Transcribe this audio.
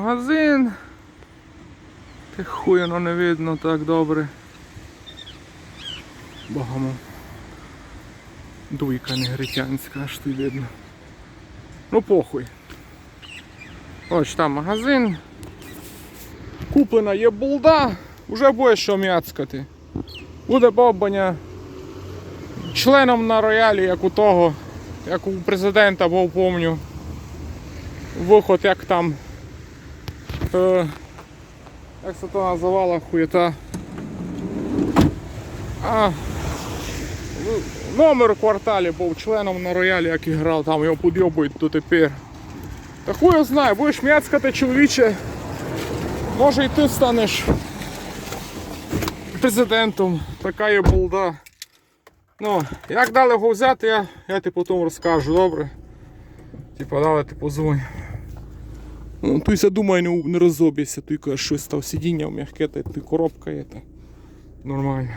Магазин. Ти хуєно не видно так добре. Багамо. Дуйка негритянська, аж ти видно. Ну похуй. Ось там магазин. Куплена є булда, вже буде що м'яцкати. Буде бобаня членом на роялі, як у того, як у президента був, помню. Виход як там. Як це то називала хуєта. А, ну, номер у кварталі був членом на роялі, як і грав, там його підйобують дотепер. Та хуй знаю, будеш м'яцкати чоловіче. Може і ти станеш президентом, така є болда. Ну, як дали його взяти, я, я ти потім розкажу, добре? Типа дали ти позвонь. Ну, то я думаю, не, не розоб'єся, тільки щось став сидіння м'яке, та й коробка є. Нормально.